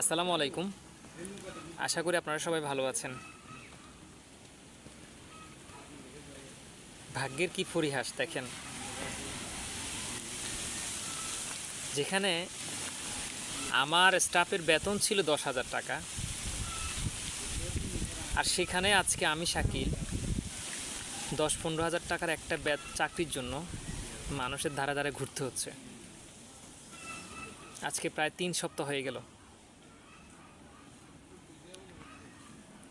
আসসালামু আলাইকুম। আশা করি আপনারা সবাই ভালো আছেন। ভাগ্যের কি পরিহাস দেখেন। যেখানে আমার স্টাফের বেতন ছিল দশ হাজার টাকা, আর সেখানে আজকে আমি শাকিল দশ পনেরো হাজার টাকার একটা চাকরির জন্য মানুষের ধারে ধারে ঘুরতে হচ্ছে। আজকে প্রায় তিন সপ্তাহ হয়ে গেল।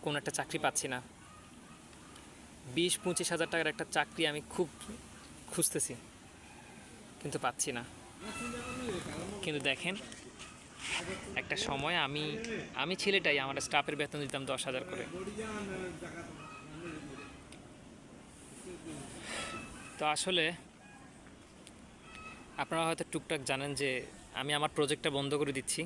কোনো একটা চাকরি পাচ্ছি না। বিশ, পঁচিশ হাজার টাকার একটা চাকরি আমি খুব খুঁজতেছি, কিন্তু পাচ্ছি না। কিন্তু দেখেন, একটা সময় আমি আমি ছেলেটাই, আমার স্টাফের বেতন দিতাম দশ হাজার করে। তো আসলে আপনারা হয়তো টুকটাক জানেন যে আমি আমার প্রজেক্টটা বন্ধ করে দিচ্ছি।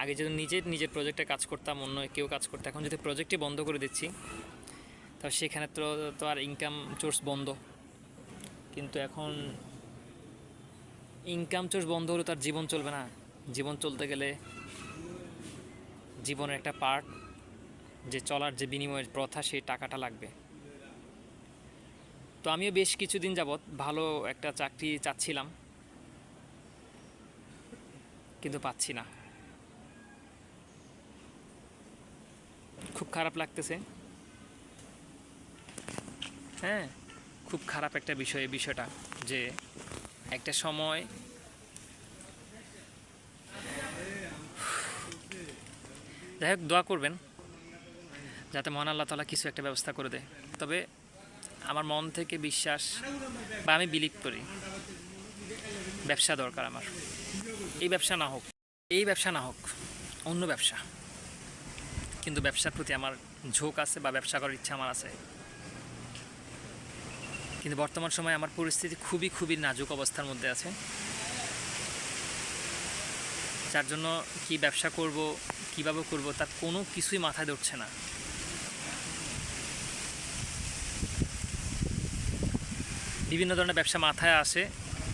আগে যদি নিজের নিজের প্রজেক্টে কাজ করতাম, অন্য কেউ কাজ করতো, এখন যদি প্রজেক্টই বন্ধ করে দিচ্ছি, তো সেখানে তো তো আর ইনকাম সোর্স বন্ধ। কিন্তু এখন ইনকাম সোর্স বন্ধ হলে তার জীবন চলবে না। জীবন চলতে গেলে জীবনের একটা পার্ট যে চলার যে বিনিময়ের প্রথা, সেই টাকাটা লাগবে। তো আমিও বেশ কিছুদিন যাবৎ ভালো একটা চাকরি চাচ্ছিলাম, কিন্তু পাচ্ছি না। খুব খারাপ লাগতেছে। হ্যাঁ খুব খারাপ একটা বিষয়, এই বিষয়টা যে একটা সময় যাই হোক, দোয়া করবেন যাতে মহান আল্লাহ তালা কিছু একটা ব্যবস্থা করে দেয়। তবে আমার মন থেকে বিশ্বাস বা আমি বিলিভ করি, ব্যবসা দরকার আমার। এই ব্যবসা না হোক, এই ব্যবসা না হোক, অন্য ব্যবসা। কিন্তু ব্যবসার প্রতি আমার ঝোঁক আছে বা ব্যবসা করার ইচ্ছা আমার আছে। কিন্তু বর্তমান সময়ে আমার পরিস্থিতি খুবই খুবই নাজুক অবস্থার মধ্যে আছে। যার জন্য কি ব্যবসা করব, কীভাবে করব, তার কোনো কিছুই মাথায় ধরছে না। বিভিন্ন ধরনের ব্যবসা মাথায় আসে।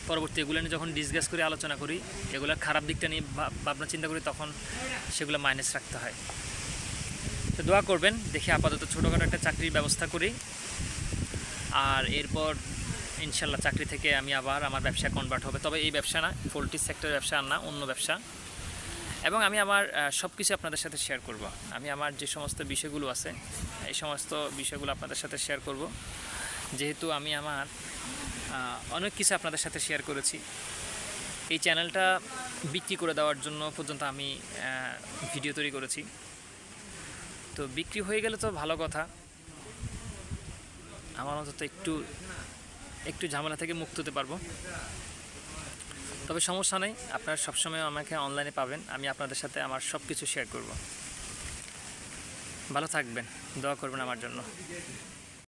পরবর্তী এগুলো নিয়ে যখন ডিসকাস করে আলোচনা করি, এগুলোর খারাপ দিকটা নিয়ে ভাব- ভাবনা চিন্তা করি, তখন সেগুলো মাইনাস রাখতে হয়। তো দোয়া করবেন, দেখি আপাতত ছোটোখাটো একটা চাকরির ব্যবস্থা করি। আর এরপর ইনশাল্লাহ চাকরি থেকে আমি আবার আমার ব্যবসা কনভার্ট হবে। তবে এই ব্যবসা না, পোলট্রি সেক্টরের ব্যবসা না, অন্য ব্যবসা। এবং আমি আমার সব কিছু আপনাদের সাথে শেয়ার করব। আমি আমার যে সমস্ত বিষয়গুলো আছে, এই সমস্ত বিষয়গুলো আপনাদের সাথে শেয়ার করব। যেহেতু আমি আমার অনেক কিছু আপনাদের সাথে শেয়ার করেছি। এই চ্যানেলটা বিক্রি করে দেওয়ার জন্য পর্যন্ত আমি ভিডিও তৈরি করেছি। তো বিক্রি হয়ে গেলে তো ভালো কথা। আমার অন্তত একটু একটু ঝামেলা থেকে মুক্ত হতে পারব। তবে সমস্যা নেই, আপনারা সবসময় আমাকে অনলাইনে পাবেন, আমি আপনাদের সাথে আমার সব কিছু শেয়ার করব। ভালো থাকবেন, দোয়া করবেন আমার জন্য।